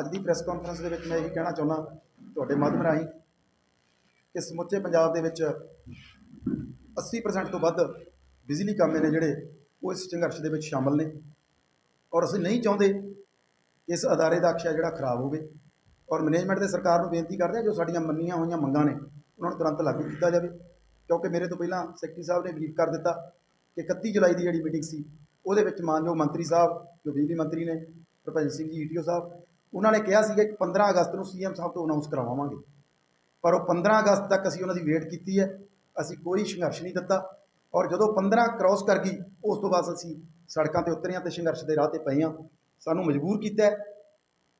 ਅੱਜ ਦੀ press conference ਦੇ ਵਿੱਚ ਮੈਂ ਇਹੀ ਕਹਿਣਾ ਚਾਹੁੰਦਾ ਤੁਹਾਡੇ ਮਾਧਿਅਮ ਰਾਹੀਂ ਕਿ ਸਮੁੱਚੇ ਪੰਜਾਬ ਦੇ ਵਿੱਚ 80% ਤੋਂ ਵੱਧ ਬਿਜਲੀ ਕਾਮੇ ਨੇ ਜਿਹੜੇ ਉਹ ਇਸ ਸੰਘਰਸ਼ ਦੇ ਵਿੱਚ ਸ਼ਾਮਲ ਨੇ। ਔਰ ਅਸੀਂ ਨਹੀਂ ਚਾਹੁੰਦੇ ਇਸ ਅਦਾਰੇ ਦਾ ਅਕਸ਼ਾ ਜਿਹੜਾ ਖਰਾਬ ਹੋਵੇ। ਔਰ ਮੈਨੇਜਮੈਂਟ ਦੇ ਸਰਕਾਰ ਨੂੰ ਬੇਨਤੀ ਕਰਦੇ ਆ ਜੋ ਸਾਡੀਆਂ ਮੰਨੀਆਂ ਹੋਈਆਂ ਮੰਗਾਂ ਨੇ, ਉਹਨਾਂ ਨੂੰ ਤੁਰੰਤ ਲਾਗੂ ਕੀਤਾ ਜਾਵੇ। ਕਿਉਂਕਿ ਮੇਰੇ ਤੋਂ ਪਹਿਲਾਂ ਸੈਕਟਰੀ ਸਾਹਿਬ ਨੇ ਬਰੀਫ ਕਰ ਦਿੱਤਾ ਕਿ 31 ਜੁਲਾਈ ਦੀ ਜਿਹੜੀ ਮੀਟਿੰਗ ਸੀ, ਉਹਦੇ ਵਿੱਚ ਮਾਨਯੋਗ ਮੰਤਰੀ ਸਾਹਿਬ, ਜੋ ਬਿਜਲੀ ਮੰਤਰੀ ਨੇ ਭੁਪਿੰਦਰ ਸਿੰਘ ਜੀ ਈਟੀਓ ਸਾਹਿਬ ਉਹਨਾਂ ਨੇ ਕਿਹਾ ਸੀਗਾ ਕਿ 15 ਅਗਸਤ ਨੂੰ ਸੀਐਮ ਸਾਹਿਬ ਤੋਂ ਅਨਾਉਂਸ ਕਰਵਾਵਾਂਗੇ ਪਰ ਉਹ 15 ਅਗਸਤ ਤੱਕ ਅਸੀਂ ਉਹਨਾਂ ਦੀ ਵੇਟ ਕੀਤੀ ਹੈ। ਅਸੀਂ ਕੋਈ ਸੰਘਰਸ਼ ਨਹੀਂ ਦਿੱਤਾ। ਔਰ ਜਦੋਂ 15 ਕ੍ਰਾਸ ਕਰ ਗਈ, ਉਸ ਤੋਂ ਬਾਅਦ ਅਸੀਂ ਸੜਕਾਂ ਤੇ ਉਤਰੇ ਹਾਂ ਤੇ ਸੰਘਰਸ਼ ਦੇ ਰਾਹ ਤੇ ਪਏ ਹਾਂ। ਸਾਨੂੰ ਮਜਬੂਰ ਕੀਤਾ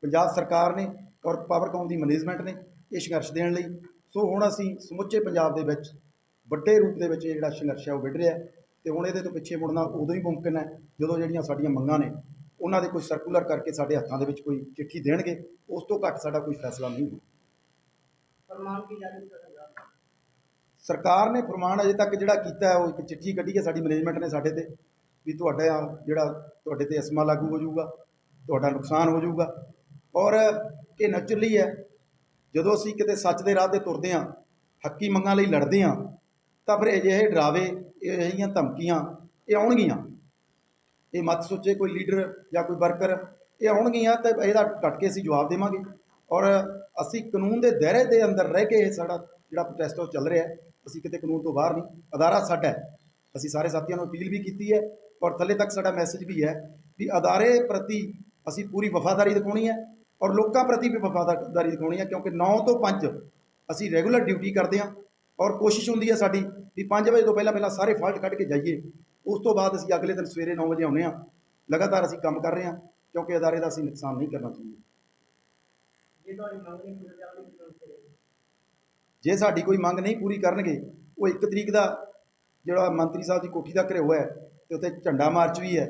ਪੰਜਾਬ ਸਰਕਾਰ ਨੇ ਔਰ ਪਾਵਰਕਾਮ ਦੀ ਮੈਨੇਜਮੈਂਟ ਨੇ ਇਹ ਸੰਘਰਸ਼ ਦੇਣ ਲਈ। ਸੋ ਹੁਣ ਅਸੀਂ ਸਮੁੱਚੇ ਪੰਜਾਬ ਦੇ ਵਿੱਚ ਵੱਡੇ ਰੂਪ ਦੇ ਵਿੱਚ ਇਹ ਜਿਹੜਾ ਸੰਘਰਸ਼ ਹੈ ਉਹ ਵਿੱਢ ਰਿਹਾ ਹੈ। ਤੇ ਹੁਣ ਇਹਦੇ ਤੋਂ ਪਿੱਛੇ ਮੁੜਨਾ ਉਦੋਂ ਹੀ ਮੁਮਕਿਨ ਹੈ, ਜਦੋਂ ਜਿਹੜੀਆਂ ਸਾਡੀਆਂ ਮੰਗਾਂ ਨੇ ਉਹਨਾਂ ਦੇ ਕੋਈ ਸਰਕੂਲਰ ਕਰਕੇ ਸਾਡੇ ਹੱਥਾਂ ਦੇ ਵਿੱਚ ਕੋਈ ਚਿੱਠੀ ਦੇਣਗੇ ਉਸ ਤੋਂ ਘੱਟ ਸਾਡਾ ਕੋਈ ਫੈਸਲਾ ਨਹੀਂ ਹੋਊ। ਫਰਮਾਨ ਕੀ ਜਾਰੀ ਕਰੇਗਾ ਸਰਕਾਰ ਨੇ ਫਰਮਾਨ ਅਜੇ ਤੱਕ ਜਿਹੜਾ ਕੀਤਾ ਹੈ ਉਹ ਇੱਕ ਚਿੱਠੀ ਕੱਢੀ ਹੈ ਸਾਡੀ ਮੈਨੇਜਮੈਂਟ ਨੇ ਸਾਡੇ ਤੇ ਵੀ ਤੁਹਾਡਾ ਜਿਹੜਾ ਤੁਹਾਡੇ ਤੇ ਅਸਮਾ ਲਾਗੂ ਹੋ ਜਾਊਗਾ ਤੁਹਾਡਾ ਨੁਕਸਾਨ ਹੋ ਜਾਊਗਾ। ਔਰ ਇਹ ਨੈਚੁਰਲੀ ਹੈ ਜਦੋਂ ਅਸੀਂ ਕਿਤੇ ਸੱਚ ਦੇ ਰਾਹ ਤੇ ਤੁਰਦੇ ਹਾਂ ਹੱਕੀ ਮੰਗਾਂ ਲਈ ਲੜਦੇ ਹਾਂ ਤਾਂ ਫਿਰ ਅਜਿਹੇ ਡਰਾਵੇ ਇਹ ਜਿਹੀਆਂ ਧਮਕੀਆਂ ਇਹ ਆਉਣਗੀਆਂ। ਇਹ ਮਤ ਸੋਚੇ ਕੋਈ ਲੀਡਰ ਜਾਂ ਕੋਈ ਵਰਕਰ, ਇਹ ਆਉਣਗੀਆਂ ਤਾਂ ਇਹਦਾ ਡਟ ਕੇ ਅਸੀਂ ਜਵਾਬ ਦੇਵਾਂਗੇ। ਔਰ ਅਸੀਂ ਕਾਨੂੰਨ ਦੇ ਦਾਇਰੇ ਦੇ ਅੰਦਰ ਰਹਿ ਕੇ ਸਾਡਾ ਜਿਹੜਾ ਪ੍ਰੋਟੈਸਟ ਉਹ ਚੱਲ ਰਿਹਾ। ਅਸੀਂ ਕਿਤੇ ਕਾਨੂੰਨ ਤੋਂ ਬਾਹਰ ਨਹੀਂ। ਅਦਾਰਾ ਸਾਡਾ ਹੈ। ਅਸੀਂ ਸਾਰੇ ਸਾਥੀਆਂ ਨੂੰ ਅਪੀਲ ਵੀ ਕੀਤੀ ਹੈ ਔਰ ਥੱਲੇ ਤੱਕ ਸਾਡਾ ਮੈਸੇਜ ਵੀ ਹੈ ਵੀ ਅਦਾਰੇ ਪ੍ਰਤੀ ਅਸੀਂ ਪੂਰੀ ਵਫਾਦਾਰੀ ਦਿਖਾਉਣੀ ਹੈ ਔਰ ਲੋਕਾਂ ਪ੍ਰਤੀ ਵੀ ਵਫਾਦਾਰੀ ਦਿਖਾਉਣੀ ਹੈ ਕਿਉਂਕਿ 9 ਤੋਂ 5 ਅਸੀਂ ਰੈਗੂਲਰ ਡਿਊਟੀ ਕਰਦੇ ਹਾਂ ਔਰ ਕੋਸ਼ਿਸ਼ ਹੁੰਦੀ ਹੈ ਸਾਡੀ ਵੀ 5 ਵਜੇ ਤੋਂ ਪਹਿਲਾਂ ਪਹਿਲਾਂ ਸਾਰੇ ਫਾਲਟ ਕੱਢ ਕੇ ਜਾਈਏ। ਉਸ ਤੋਂ ਬਾਅਦ ਅਸੀਂ ਅਗਲੇ ਦਿਨ ਸਵੇਰੇ 9 ਵਜੇ ਆਉਂਦੇ ਹਾਂ। ਲਗਾਤਾਰ ਅਸੀਂ ਕੰਮ ਕਰ ਰਹੇ ਹਾਂ ਕਿਉਂਕਿ ਅਦਾਰੇ ਦਾ ਅਸੀਂ ਨੁਕਸਾਨ ਨਹੀਂ ਕਰਨਾ ਚਾਹੁੰਦੇ। ਜੇ ਸਾਡੀ ਕੋਈ ਮੰਗ ਨਹੀਂ ਪੂਰੀ ਕਰਨਗੇ ਉਹ 1 ਤਰੀਕ ਦਾ ਜਿਹੜਾ ਮੰਤਰੀ ਸਾਹਿਬ ਦੀ ਕੋਠੀ ਦਾ ਘਿਰਿਓ ਹੈ ਤੇ ਉੱਥੇ ਝੰਡਾ ਮਾਰਚ ਵੀ ਹੈ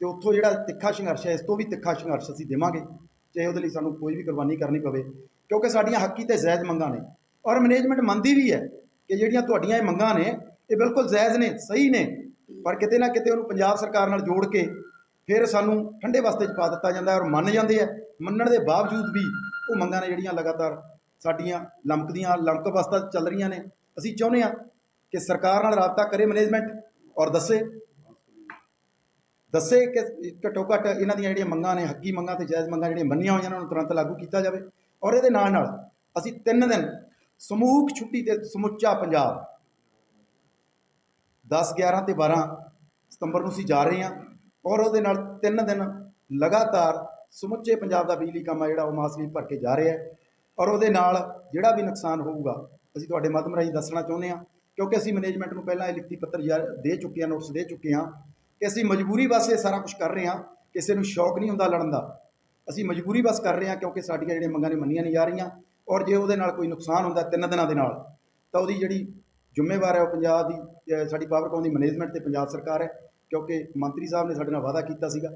ਤੇ ਉੱਥੋਂ ਜਿਹੜਾ ਤਿੱਖਾ ਸੰਘਰਸ਼ ਹੈ ਇਸ ਤੋਂ ਵੀ ਤਿੱਖਾ ਸੰਘਰਸ਼ ਅਸੀਂ ਦੇਵਾਂਗੇ ਚਾਹੇ ਉਹਦੇ ਲਈ ਸਾਨੂੰ ਕੋਈ ਵੀ ਕੁਰਬਾਨੀ ਕਰਨੀ ਪਵੇ। ਕਿਉਂਕਿ ਸਾਡੀਆਂ ਹੱਕੀ ਤੇ ਜਾਇਜ਼ ਮੰਗਾਂ ਨੇ ਔਰ ਮੈਨੇਜਮੈਂਟ ਮੰਨਦੀ ਵੀ ਹੈ ਕਿ ਜਿਹੜੀਆਂ ਤੁਹਾਡੀਆਂ ਇਹ ਮੰਗਾਂ ਨੇ ਇਹ ਬਿਲਕੁਲ ਜਾਇਜ਼ ਨੇ ਸਹੀ ਨੇ। ਪਰ ਕਿਤੇ ਨਾ ਕਿਤੇ ਉਹਨੂੰ ਪੰਜਾਬ ਸਰਕਾਰ ਨਾਲ ਜੋੜ ਕੇ ਫਿਰ ਸਾਨੂੰ ਠੰਡੇ ਵਾਸਤੇ 'ਚ ਪਾ ਦਿੱਤਾ ਜਾਂਦਾ ਔਰ ਮੰਨ ਜਾਂਦੇ ਆ ਮੰਨਣ ਦੇ ਬਾਵਜੂਦ ਵੀ ਉਹ ਮੰਗਾਂ ਨੇ ਜਿਹੜੀਆਂ ਲਗਾਤਾਰ ਸਾਡੀਆਂ ਲਮਕਦੀਆਂ, ਲਮਕ ਅਵਸਥਾ ਚੱਲ ਰਹੀਆਂ ਨੇ। ਅਸੀਂ ਚਾਹੁੰਦੇ ਹਾਂ ਕਿ ਸਰਕਾਰ ਨਾਲ ਰਾਬਤਾ ਕਰੇ ਮੈਨੇਜਮੈਂਟ ਔਰ ਦੱਸੇ। ਦੱਸੇ ਕਿ ਘੱਟੋ ਘੱਟ ਇਹਨਾਂ ਦੀਆਂ ਜਿਹੜੀਆਂ ਮੰਗਾਂ ਨੇ, ਹੱਕੀ ਮੰਗਾਂ ਤੇ ਜਾਇਜ਼ ਮੰਗਾਂ ਜਿਹੜੀਆਂ ਮੰਨੀਆਂ ਹੋਈਆਂ ਉਹਨਾਂ ਨੂੰ ਤੁਰੰਤ ਲਾਗੂ ਕੀਤਾ ਜਾਵੇ। ਔਰ ਇਹਦੇ ਨਾਲ ਨਾਲ ਅਸੀਂ ਤਿੰਨ ਦਿਨ ਸਮੂਹਕ ਛੁੱਟੀ ਤੇ ਸਮੁੱਚਾ ਪੰਜਾਬ 10 11 ਤੇ 12 ਸਤੰਬਰ ਨੂੰ ਅਸੀਂ ਜਾ ਰਹੇ ਹਾਂ ਔਰ ਉਹਦੇ ਨਾਲ ਤਿੰਨ ਦਿਨ ਲਗਾਤਾਰ ਸਮੁੱਚੇ ਪੰਜਾਬ ਦਾ ਬਿਜਲੀ ਕੰਮ ਆ ਜਿਹੜਾ ਉਹ ਮਾਸਵੀ ਭਰ ਕੇ ਜਾ ਰਿਹਾ ਹੈ ਔਰ ਉਹਦੇ ਨਾਲ ਜਿਹੜਾ ਵੀ ਨੁਕਸਾਨ ਹੋਊਗਾ, ਅਸੀਂ ਤੁਹਾਡੇ ਮਾਧਿਅਮ ਰਾਹੀਂ ਦੱਸਣਾ ਚਾਹੁੰਦੇ ਹਾਂ ਕਿਉਂਕਿ ਅਸੀਂ ਮੈਨੇਜਮੈਂਟ ਨੂੰ ਪਹਿਲਾਂ ਇਹ ਲਿਖਤੀ ਪੱਤਰ ਜਾ- ਦੇ ਚੁੱਕੇ ਹਾਂ ਨੋਟਿਸ ਦੇ ਚੁੱਕੇ ਹਾਂ ਕਿ ਅਸੀਂ ਮਜਬੂਰੀ ਬਸ ਇਹ ਸਾਰਾ ਕੁਝ ਕਰ ਰਹੇ ਹਾਂ, ਕਿਸੇ ਨੂੰ ਸ਼ੌਕ ਨਹੀਂ ਹੁੰਦਾ ਲੜਨ ਦਾ। ਅਸੀਂ ਮਜਬੂਰੀ ਬਸ ਕਰ ਰਹੇ ਹਾਂ ਕਿਉਂਕਿ ਸਾਡੀਆਂ ਜਿਹੜੀਆਂ ਮੰਗਾਂ ਨੇ ਮੰਨੀਆਂ ਨਹੀਂ ਜਾ ਰਹੀਆਂ ਔਰ ਜੇ ਉਹਦੇ ਨਾਲ ਕੋਈ ਨੁਕਸਾਨ ਹੁੰਦਾ ਤਿੰਨ ਦਿਨਾਂ ਦੇ ਨਾਲ, ਤਾਂ ਉਹਦੀ ਜਿਹੜੀ ਜ਼ਿੰਮੇਵਾਰ ਹੈ ਉਹ ਪੰਜਾਬ ਦੀ ਸਾਡੀ ਪਾਵਰਕਾਮ ਦੀ ਮੈਨੇਜਮੈਂਟ ਤੇ ਪੰਜਾਬ ਸਰਕਾਰ ਹੈ, ਕਿਉਂਕਿ ਮੰਤਰੀ ਸਾਹਿਬ ਨੇ ਸਾਡੇ ਨਾਲ ਵਾਅਦਾ ਕੀਤਾ ਸੀਗਾ,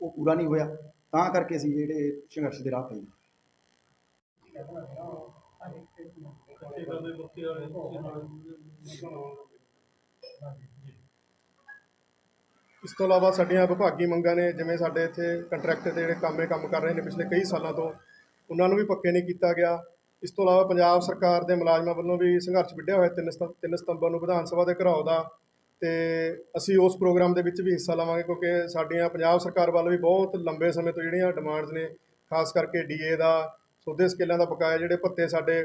ਉਹ ਪੂਰਾ ਨਹੀਂ ਹੋਇਆ, ਤਾਂ ਕਰਕੇ ਅਸੀਂ ਜਿਹੜੇ ਸੰਘਰਸ਼ ਦੇ ਰਾਹ ਪਏ ਇਸ ਤੋਂ ਇਲਾਵਾ ਸਾਡੀਆਂ ਵਿਭਾਗੀ ਮੰਗਾਂ ਨੇ, ਜਿਵੇਂ ਸਾਡੇ ਇੱਥੇ ਕੰਟਰੈਕਟ ਤੇ ਜਿਹੜੇ ਕੰਮੇ ਕੰਮ ਕਰ ਰਹੇ ਨੇ ਪਿਛਲੇ ਕਈ ਸਾਲਾਂ ਤੋਂ, ਉਹਨਾਂ ਨੂੰ ਵੀ ਪੱਕੇ ਨਹੀਂ ਕੀਤਾ ਗਿਆ। ਇਸ ਤੋਂ ਇਲਾਵਾ ਪੰਜਾਬ ਸਰਕਾਰ ਦੇ ਮੁਲਾਜ਼ਮਾਂ ਵੱਲੋਂ ਵੀ ਸੰਘਰਸ਼ ਵਿੱਢਿਆ ਹੋਇਆ 3 ਤਿੰਨ ਸਤੰਬਰ ਨੂੰ ਵਿਧਾਨ ਸਭਾ ਦੇ ਘਰਾਓ ਦਾ। ਤੇ ਅਸੀਂ ਉਸ ਪ੍ਰੋਗਰਾਮ ਦੇ ਵਿੱਚ ਵੀ ਹਿੱਸਾ ਲਵਾਂਗੇ ਕਿਉਂਕਿ ਸਾਡੀਆਂ ਪੰਜਾਬ ਸਰਕਾਰ ਵੱਲ ਵੀ ਬਹੁਤ ਲੰਬੇ ਸਮੇਂ ਤੋਂ ਜਿਹੜੀਆਂ ਡਿਮਾਂਡਸ ਨੇ, ਖਾਸ ਕਰਕੇ ਡੀਏ ਦਾ, ਸੋਧੇ ਸਕੇਲਾਂ ਦਾ ਬਕਾਇਆ ਜਿਹੜੇ ਭੱਤੇ ਸਾਡੇ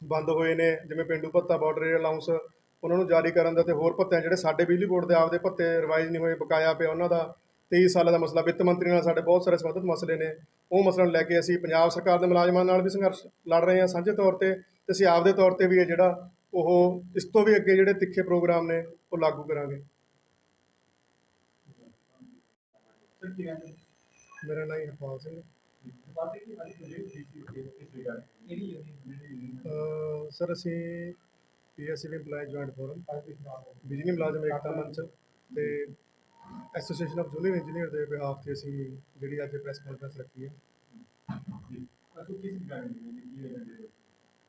ਬੰਦ ਹੋਏ ਨੇ, ਜਿਵੇਂ ਪਿੰਡੂ ਭੱਤਾ ਬਾਰਡਰ ਏਰੀਆ ਅਲਾਉਂਸ ਉਹਨਾਂ ਨੂੰ ਜਾਰੀ ਕਰਨ ਦਾ ਤੇ ਹੋਰ ਭੱਤਿਆਂ ਜਿਹੜੇ ਸਾਡੇ ਬਿਜਲੀ ਬੋਰਡ ਦੇ ਆਪਦੇ ਭੱਤੇ ਰਿਵਾਈਜ਼ ਨਹੀਂ ਹੋਏ, ਬਕਾਇਆ ਪਿਆ ਉਹਨਾਂ ਦਾ 23 ਸਾਲਾਂ ਦਾ ਮਸਲਾ ਵਿੱਤ ਮੰਤਰੀ ਨਾਲ ਸਾਡੇ ਬਹੁਤ ਸਾਰੇ ਸੰਬੰਧਿਤ ਮਸਲੇ ਨੇ। ਉਹ ਮਸਲਾ ਨੂੰ ਲੈ ਕੇ ਅਸੀਂ ਪੰਜਾਬ ਸਰਕਾਰ ਦੇ ਮੁਲਾਜ਼ਮਾਂ ਨਾਲ ਵੀ ਸੰਘਰਸ਼ ਲੜ ਰਹੇ ਹਾਂ ਸਾਂਝੇ ਤੌਰ ਤੇ ਤੇ ਅਸੀਂ ਆਪਦੇ ਤੌਰ ਤੇ ਵੀ ਇਹ ਜਿਹੜਾ ਉਹ ਇਸ ਤੋਂ ਵੀ ਅੱਗੇ ਜਿਹੜੇ ਤਿੱਖੇ ਪ੍ਰੋਗਰਾਮ ਨੇ ਉਹ ਲਾਗੂ ਕਰਾਂਗੇ। ਮੇਰਾ ਨਾਮ ਹਰਪਾਲ ਸਿੰਘ ਸਰ ਅਸੀਂ ਪੀਐਸਸੀਬੀ EMPLOYE ਜੁਆਇੰਟ ਫੋਰਮ ਬਿਜਲੀ ਮੁਲਾਜ਼ਮ ਏਕਤਾ ਮੰਚ ਤੇ ਐਸੋਸੀਏਸ਼ਨ ਆਫ ਜੂਨੀਅਰ ਇੰਜੀਨੀਅਰ ਦੇ ਬਿਹਾਫ ਤੇ ਅਸੀਂ ਜਿਹੜੀ ਅੱਜ ਪ੍ਰੈਸ ਕਾਨਫਰੰਸ ਰੱਖੀ ਹੈ।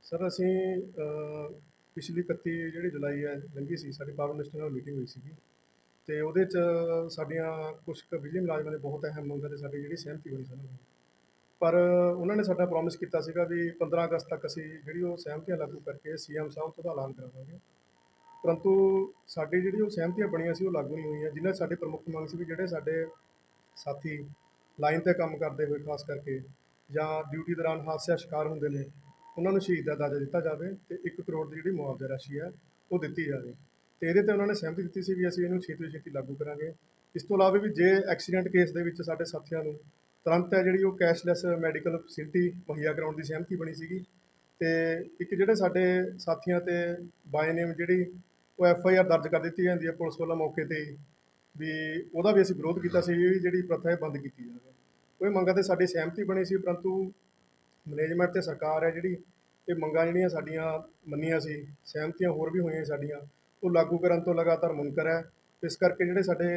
ਸਰ ਅਸੀਂ ਪਿਛਲੀ 31 ਜਿਹੜੀ ਜੁਲਾਈ ਹੈ ਲੰਘੀ ਸੀ ਸਾਡੀ ਪਾਵਰ ਮਿਨਿਸਟਰ ਨਾਲ ਮੀਟਿੰਗ ਹੋਈ ਸੀਗੀ। ਤੇ ਉਹਦੇ 'ਚ ਸਾਡੀਆਂ ਕੁਝ ਕੁ ਬਿਜਲੀ ਮੁਲਾਜ਼ਮਾਂ ਦੇ ਬਹੁਤ ਅਹਿਮ ਮੰਗਾਂ ਤੇ ਸਾਡੀ ਜਿਹੜੀ ਸਹਿਮਤੀ ਹੋਈ ਸੀ ਪਰ ਉਹਨਾਂ ਨੇ ਸਾਡਾ ਪ੍ਰੋਮਿਸ ਕੀਤਾ ਸੀਗਾ ਵੀ 15 ਅਗਸਤ ਤੱਕ ਅਸੀਂ ਜਿਹੜੀ ਉਹ ਸਹਿਮਤੀਆਂ ਲਾਗੂ ਕਰਕੇ ਸੀਐਮ ਸਾਹਿਬ ਤੋਂ ਦਾ ਐਲਾਨ ਕਰਾਵਾਂਗੇ। ਪਰੰਤੂ ਸਾਡੀ ਜਿਹੜੀ ਉਹ ਸਹਿਮਤੀਆਂ ਬਣੀਆਂ ਸੀ, ਉਹ ਲਾਗੂ ਨਹੀਂ ਹੋਈਆਂ। ਜਿਨ੍ਹਾਂ 'ਚ ਸਾਡੇ ਪ੍ਰਮੁੱਖ ਮੰਗ ਸੀ ਵੀ ਜਿਹੜੇ ਸਾਡੇ ਸਾਥੀ ਲਾਈਨ ਤੇ ਕੰਮ ਕਰਦੇ ਹੋਏ, ਖਾਸ ਕਰਕੇ, ਜਾਂ ਡਿਊਟੀ ਦੌਰਾਨ ਹਾਦਸਿਆਂ ਸ਼ਿਕਾਰ ਹੁੰਦੇ ਨੇ, ਉਹਨਾਂ ਨੂੰ ਸ਼ਹੀਦ ਦਾ ਦਰਜਾ ਦਿੱਤਾ ਜਾਵੇ ਤੇ 1 ਕਰੋੜ ਦੀ ਜਿਹੜੀ ਮੁਆਵਜ਼ਾ ਰਾਸ਼ੀ ਹੈ, ਉਹ ਦਿੱਤੀ ਜਾਵੇ। ਤੇ ਇਹਦੇ ਤੇ ਉਹਨਾਂ ਨੇ ਸਹਿਮਤੀ ਦਿੱਤੀ ਸੀ ਵੀ ਅਸੀਂ ਇਹਨੂੰ ਛੇਤੀ ਤੋਂ ਛੇਤੀ ਲਾਗੂ ਕਰਾਂਗੇ। ਇਸ ਤੋਂ ਇਲਾਵਾ ਵੀ ਜੇ ਐਕਸੀਡੈਂਟ ਕੇਸ ਦੇ ਵਿੱਚ ਸਾਡੇ ਸਾਥੀਆਂ ਨੂੰ ਤੁਰੰਤ ਹੈ ਜਿਹੜੀ ਉਹ ਕੈਸ਼ਲੈਸ ਮੈਡੀਕਲ ਫੈਸਿਲਿਟੀ ਮੁਹੱਈਆ ਕਰਾਉਣ ਦੀ ਸਹਿਮਤੀ ਬਣੀ ਸੀਗੀ, ਤੇ ਇੱਕ ਜਿਹੜੇ ਸਾਡੇ ਸਾਥੀਆਂ ਤੇ ਬਾਏ ਨੇਮ ਜਿਹੜੀ ਉਹ ਐਫ ਆਈ ਆਰ ਦਰਜ ਕਰ ਦਿੱਤੀ ਜਾਂਦੀ ਹੈ ਪੁਲਿਸ ਵੱਲੋਂ ਮੌਕੇ ਤੇ ਵੀ ਉਹਦਾ ਵੀ ਅਸੀਂ ਵਿਰੋਧ ਕੀਤਾ ਸੀ ਵੀ ਜਿਹੜੀ ਪ੍ਰਥਾ ਹੈ ਬੰਦ ਕੀਤੀ ਜਾਵੇ। ਉਹ ਇਹ ਮੰਗਾਂ ਤੇ ਸਾਡੀ ਸਹਿਮਤੀ ਬਣੀ ਸੀ, ਪਰੰਤੂ ਮੈਨੇਜਮੈਂਟ ਤੇ ਸਰਕਾਰ ਹੈ ਜਿਹੜੀ, ਇਹ ਮੰਗਾਂ ਜਿਹੜੀਆਂ ਸਾਡੀਆਂ ਮੰਨੀਆਂ ਸੀ, ਸਹਿਮਤੀਆਂ ਹੋਰ ਵੀ ਹੋਈਆਂ ਸਾਡੀਆਂ, ਉਹ ਲਾਗੂ ਕਰਨ ਤੋਂ ਲਗਾਤਾਰ ਮੁਨਕਰ ਹੈ। ਇਸ ਕਰਕੇ ਜਿਹੜੇ ਸਾਡੇ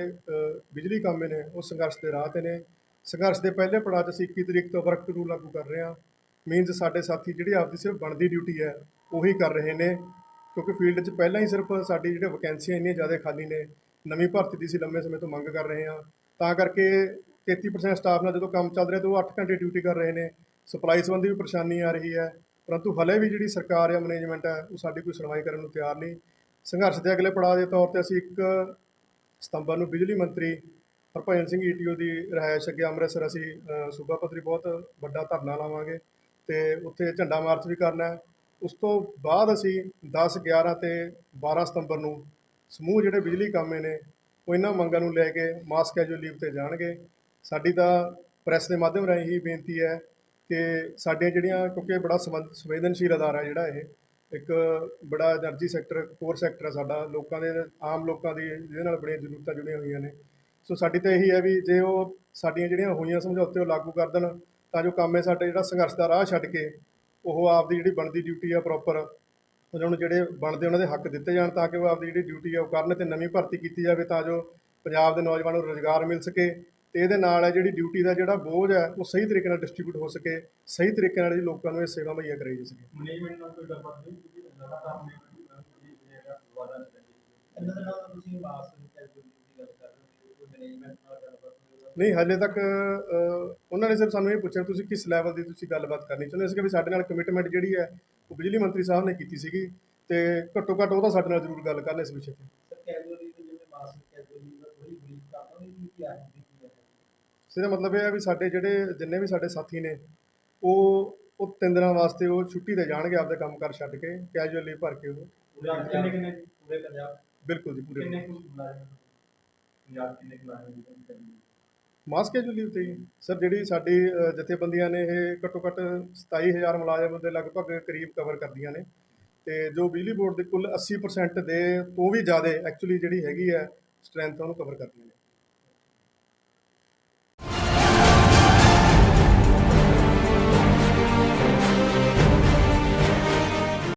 ਬਿਜਲੀ ਕਾਮੇ ਨੇ, ਉਹ ਸੰਘਰਸ਼ ਦੇ ਰਾਹ ਤੇ ਨੇ। ਸੰਘਰਸ਼ ਦੇ ਪਹਿਲੇ ਪੜਾਅ 'ਚ ਅਸੀਂ 21 ਤਰੀਕ ਤੋਂ ਵਰਕ ਟੂ ਲਾਗੂ ਕਰ ਰਹੇ ਹਾਂ। ਮੀਨਸ ਸਾਡੇ ਸਾਥੀ ਜਿਹੜੀ ਆਪਦੀ ਸਿਰਫ ਬਣਦੀ ਡਿਊਟੀ ਹੈ, ਉਹੀ ਕਰ ਰਹੇ ਨੇ। ਕਿਉਂਕਿ ਫੀਲਡ 'ਚ ਪਹਿਲਾਂ ਹੀ ਸਿਰਫ ਸਾਡੀ ਜਿਹੜੇ ਵੈਕੈਂਸੀਆਂ ਇੰਨੀਆਂ ਜ਼ਿਆਦਾ ਖਾਲੀ ਨੇ। ਨਵੀਂ ਭਰਤੀ ਦੀ ਸੀ ਲੰਮੇ ਸਮੇਂ ਤੋਂ ਮੰਗ ਕਰ ਰਹੇ ਹਾਂ। ਤਾਂ ਕਰਕੇ 33% ਸਟਾਫ ਨਾਲ ਜਦੋਂ ਕੰਮ ਚੱਲ ਰਿਹਾ ਤਾਂ ਉਹ 8 ਘੰਟੇ ਡਿਊਟੀ ਕਰ ਰਹੇ ਨੇ। ਸਪਲਾਈ ਸੰਬੰਧੀ ਵੀ ਪਰੇਸ਼ਾਨੀ ਆ ਰਹੀ ਹੈ। ਪਰੰਤੂ ਹਲੇ ਵੀ ਜਿਹੜੀ ਸਰਕਾਰ ਜਾਂ ਮੈਨੇਜਮੈਂਟ ਹੈ ਉਹ ਸਾਡੀ ਕੋਈ ਸੁਣਵਾਈ ਕਰਨ ਨੂੰ ਤਿਆਰ ਨਹੀਂ। ਸੰਘਰਸ਼ ਦੇ ਅਗਲੇ ਪੜਾਅ ਦੇ ਤੌਰ ਤੇ ਅਸੀਂ ਇੱਕ ਸਤੰਬਰ ਨੂੰ ਬਿਜਲੀ ਮੰਤਰੀ ਹਰਭਜਨ ਸਿੰਘ ਈਟੀਓ ਦੀ ਰਿਹਾਇਸ਼ ਅੱਗੇ ਅੰਮ੍ਰਿਤਸਰ ਅਸੀਂ ਸੂਬਾ ਪੱਧਰੀ ਬਹੁਤ ਵੱਡਾ ਧਰਨਾ ਲਾਵਾਂਗੇ ਤੇ ਉੱਥੇ ਝੰਡਾ ਮਾਰਚ ਵੀ ਕਰਨਾ ਹੈ। ਉਸ ਤੋਂ ਬਾਅਦ ਅਸੀਂ 10 11 ਤੇ 12 ਸਤੰਬਰ ਨੂੰ ਸਮੂਹ ਜਿਹੜੇ ਬਿਜਲੀ ਕਾਮੇ ਨੇ, ਉਹ ਇਹਨਾਂ ਮੰਗਾਂ ਨੂੰ ਲੈ ਕੇ ਮਾਸ ਕੈਜੂਅਲ ਲੀਵ ਤੇ ਜਾਣਗੇ। ਸਾਡੀ ਤਾਂ ਪ੍ਰੈਸ ਦੇ ਮਾਧਿਅਮ ਰਾਹੀਂ ਹੀ ਬੇਨਤੀ ਹੈ ਕਿ ਸਾਡੇ ਜਿਹੜੀਆਂ, ਕਿਉਂਕਿ ਬੜਾ ਸੰਵੇਦਨਸ਼ੀਲ ਅਦਾਰਾ ਜਿਹੜਾ ਇਹ, ਇੱਕ ਬੜਾ એનર્ਜੀ ਸੈਕਟਰ ਕੋਰ ਸੈਕਟਰ ਹੈ ਸਾਡਾ, ਲੋਕਾਂ ਦੇ, ਆਮ ਲੋਕਾਂ ਦੀ, ਜਿਹਦੇ ਨਾਲ ਬੜੀਆਂ ਜ਼ਰੂਰਤਾਂ ਜੁੜੀਆਂ ਹੋਈਆਂ ਨੇ। ਸੋ ਸਾਡੀ ਤਾਂ ਇਹੀ ਹੈ ਵੀ ਜੇ ਉਹ ਸਾਡੀਆਂ ਜਿਹੜੀਆਂ ਹੋਈਆਂ ਸਮਝੌਤੇ ਉਹ ਲਾਗੂ ਕਰ ਦੇਣ, ਤਾਂ ਜੋ ਕੰਮ ਹੈ ਸਾਡਾ ਜਿਹੜਾ ਸੰਘਰਸ਼ ਦਾ ਰਾਹ ਛੱਡ ਕੇ ਉਹ ਆਪਦੀ ਜਿਹੜੀ ਬਣਦੀ ਡਿਊਟੀ ਆ ਪ੍ਰੋਪਰ ਉਹਨਾਂ ਨੂੰ ਜਿਹੜੇ ਬਣਦੇ ਉਹਨਾਂ ਦੇ ਹੱਕ ਦਿੱਤੇ ਜਾਣ ਤਾਂ ਕਿ ਉਹ ਆਪਦੀ ਜਿਹੜੀ ਡਿਊਟੀ ਆ ਉਹ ਕਰਨ ਤੇ ਨਵੀਂ ਭਰਤੀ ਕੀਤੀ ਜਾਵੇ ਤਾਂ ਜੋ ਪੰਜਾਬ ਦੇ ਨੌਜਵਾਨਾਂ ਨੂੰ ਰੁਜ਼ਗਾਰ ਮਿਲ ਸਕੇ ਤੇ ਇਹਦੇ ਨਾਲ ਹੈ ਜਿਹੜੀ ਡਿਊਟੀ ਦਾ ਜਿਹੜਾ ਬੋਝ ਹੈ ਉਹ ਸਹੀ ਤਰੀਕੇ ਨਾਲ ਡਿਸਟ੍ਰੀਬਿਊਟ ਹੋ ਸਕੇ ਸਹੀ ਤਰੀਕੇ ਨਾਲ ਜਿਹੜੀ ਲੋਕਾਂ ਨੂੰ ਇਹ ਸੇਵਾ ਮੁਹੱਈਆ ਕਰਾਈ ਜਾ ਸਕੇ। ਮੈਨੇਜਮੈਂਟ ਨਾਲ ਕੋਈ ਗੱਲਬਾਤ ਨਹੀਂ ਕੀਤੀ? ਲਗਾਤਾਰ ਮੈਨੇਜਮੈਂਟ ਵਾਦਾ ਚੱਲ ਰਹੀ ਹੈ ਇਹਨਾਂ ਦੇ ਨਾਲ ਤੁਸੀਂ ਮਾਸ ਦੀ ਗੱਲ ਕਰ ਰਹੇ ਹੋ ਕੋਈ ਮੈਨੇਜਮੈਂਟ ਨਾਲ ਗੱਲਬਾਤ ਨਹੀਂ ਹਲੇ ਤੱਕ ਉਹਨਾਂ ਨੇ ਸਿਰਫ ਸਾਨੂੰ ਇਹ ਪੁੱਛਿਆ ਵੀ ਤੁਸੀਂ ਕਿਸ ਲੈਵਲ ਦੀ ਤੁਸੀਂ ਗੱਲਬਾਤ ਕਰਨੀ ਚਾਹੁੰਦੇ ਸੀ ਕਿ ਵੀ ਸਾਡੇ ਨਾਲ ਕਮਿਟਮੈਂਟ ਜਿਹੜੀ ਹੈ ਉਹ ਬਿਜਲੀ ਮੰਤਰੀ ਸਾਹਿਬ ਨੇ ਕੀਤੀ ਸੀਗੀ ਤੇ ਘੱਟੋ ਘੱਟ ਉਹ ਤਾਂ ਸਾਡੇ ਨਾਲ ਜ਼ਰੂਰ ਗੱਲ ਕਰਨ ਇਸ ਵਿਸ਼ੇ ਤੇ। ਸਰ ਕੈਜੂਅਲ ਦੀ ਜਿਵੇਂ ਮਾਸ ਕੈਜੂਅਲ ਦੀ ਦਾ ਥੋੜੀ ਬਰੀਫ ਕਰਦਾ ਉਹਦੀ ਕੀ ਆ ਰਹੀ ਹੈ? ਸੋ ਇਹਦਾ ਮਤਲਬ ਇਹ ਹੈ ਵੀ ਸਾਡੇ ਜਿਹੜੇ ਜਿੰਨੇ ਵੀ ਸਾਡੇ ਸਾਥੀ ਨੇ ਉਹ ਉਹ ਤਿੰਨ ਦਿਨਾਂ ਵਾਸਤੇ ਉਹ ਛੁੱਟੀ ਤੇ ਜਾਣਗੇ ਆਪਦੇ ਕੰਮ ਕਰ ਛੱਡ ਕੇ ਕੈਜੂਅਲ ਭਰ ਕੇ ਉਹ। ਪੂਰੇ ਕਿੰਨੇ ਕਿੰਨੇ ਪੂਰੇ ਪੰਜਾਬ? ਬਿਲਕੁਲ ਜੀ ਪੂਰੇ ਕਿੰਨੇ ਕੁ ਮੁਲਾਜ਼ਮ ਪੰਜਾਬ ਕਿੰਨੇ ਦੀ ਮਾਸ ਕੈਜੂਅਲ ਲੀਵ ਤੇ ਹੀ। ਸਰ ਜਿਹੜੀ ਸਾਡੀ ਜਥੇਬੰਦੀਆਂ ਨੇ ਇਹ ਘੱਟੋ ਘੱਟ 27000 ਮੁਲਾਜ਼ਮ ਦੇ ਲਗਭਗ ਕਰੀਬ ਕਵਰ ਕਰਦੀਆਂ ਨੇ ਤੇ ਜੋ ਬਿਜਲੀ ਬੋਰਡ ਦੇ ਕੁੱਲ 80% ਦੇ ਤੋਂ ਵੀ ਜ਼ਿਆਦਾ ਐਕਚੁਅਲੀ ਜਿਹੜੀ ਹੈਗੀ ਹੈ ਸਟਰੈਂਥ ਉਹਨੂੰ ਕਵਰ ਕਰਦੀਆਂ ਨੇ